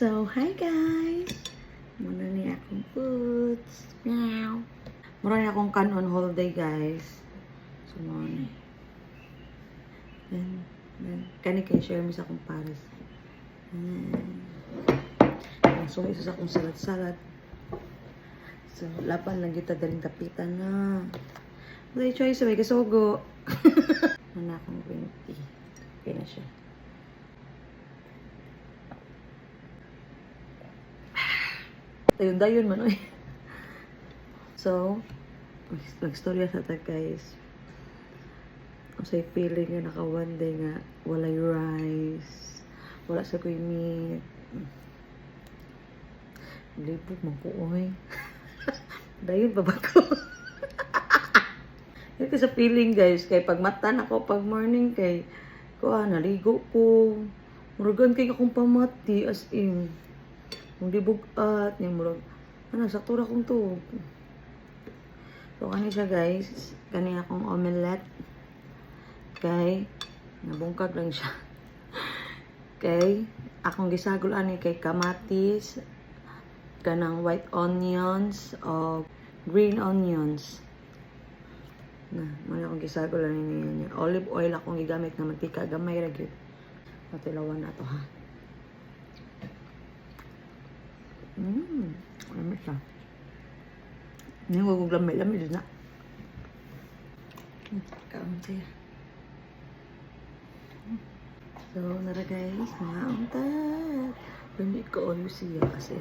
So, hi guys! Muna ni akong boots. Meow! Mura ni akong kanon holiday guys. So, muna ni. Then, then, kani kay share mi sa akong pares. Then, so, isa sa akong salad-salad. So, lapan lang kita daling kapitan na. May choice, may kasugo. Mana akong green tea. Okay na siya. Dayon-dayon man, oy. So, nagstorya sa ta, guys. Ang say feeling nga naka one day nga walay rice, wala sa ko'y meat. Libog man ko, oy. Dayon pa ba ko? Ko sa feeling, guys. Kay pag mata na ko, pag morning, kay ko, ah, naligo ko. Muragan kay akong pamati, as in. Kung di bugat, niya murag, ano, sakto ra kong to. So, kani siya guys, kani akong omelette. Kay, nabungkag lang siya. Kay, akong gisagol ani kay kamatis, kanang white onions, o green onions. Na, mga akong gisagol ani niya. Olive oil akong gigamit na mantika, gamay ra gyud. Matilawan na to ha. Mmm, ano siya? Ini ko lamay-lamay din na. Kaunti. So, nara guys, mga untat. Hindi ko oil siya kasi.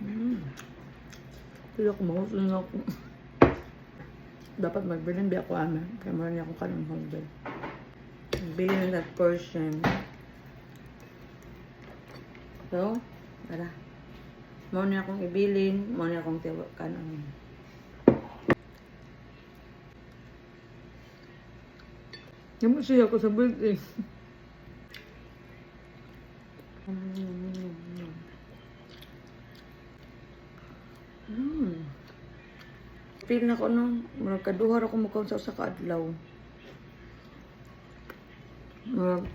Mmm. Pero ako mahusun na ako. Dapat magbilin di ako amin. Kaya niya akong kanong holiday. Bili na that portion. So, tara. Mau niya akong ibilin, mau niya akong tiwa kanang. Yaman siya ako sa building. Mm. Feel na ko no, murag kaduhar ako mukaw sa usa ka adlaw. Murag,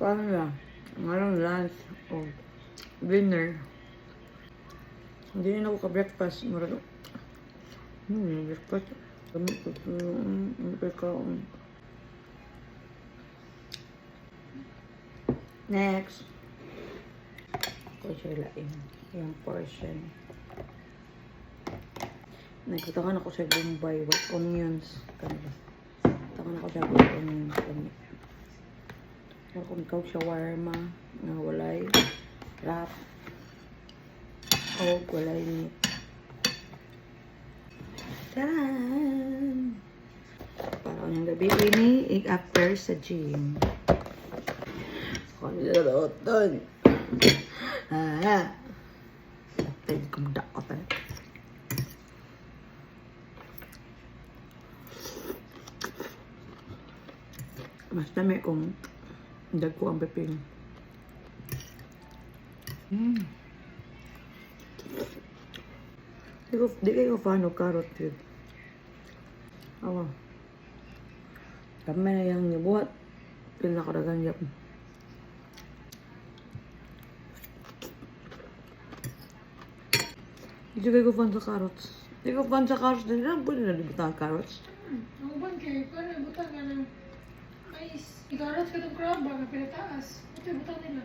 paano na, ngayon lunch o dinner. Hindi na ako ka-breakfast. Murag, hmm, breakfast. Gamit ko yung pagkaon. Next. Ako siya lain. Yung portion. Nagkatangan ako sa Bombay. White onions. Kanila. Tangan ako sa. Ako ikaw shawarma. Na walay. Wrap. O walay meat. Taran! Para yung gabi ini, ik after sa gym. Kung nilaroton. Ah. Tayo kong dakot eh. Mas dami kong dag ko ang pepino. Mm. Di ko, di kayo fan of carrot yun. Awa. Kami na yung nibuhat. Pinakaragan yap. Hindi kayo fan sa carrots. Hindi ko fan sa carrots. Hindi lang pwede na libutan carrots. Ang uban kay, paano butang mais? Ikarat ka ng crab, nga pinataas. Ito yung butang nila.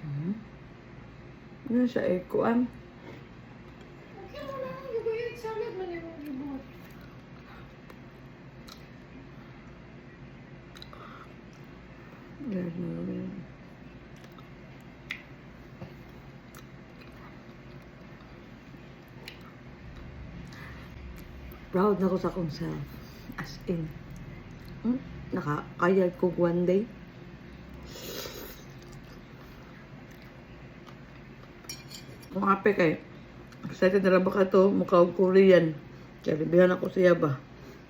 Hmm? Ano siya eh, kuan? Okay mo lang, gagawin salad man yung gibuhat. Ganun. Proud na ko sa akong self. As in. Hmm? Nakakayag ko one day. Kung ape kay, excited na ba ka to, mukha Korean. Kalibihan ako siya ba?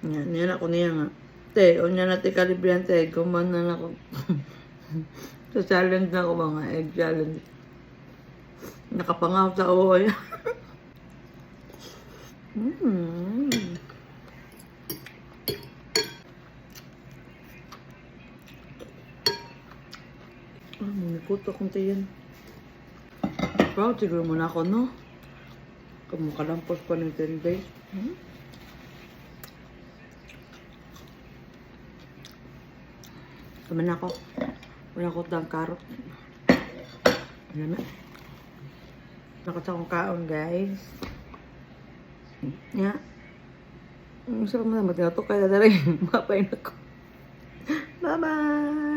Yan, yan ako niya nga. Te, o niya natin kalibihan te, kuman na ako. sa challenge na ako mga egg challenge. Nakapangaw sa oy. mm. Ah, manikot akong tiyan. Proud siguro muna ako, no? Kamukalampos pa ng 10 days. Hmm? Tama na ako. Wala ako dang karot. Ayan na. Nakata akong kaon, guys. Ya. Ang sarap na naman. Tinato kaya na rin. Mapay na ko. Bye-bye!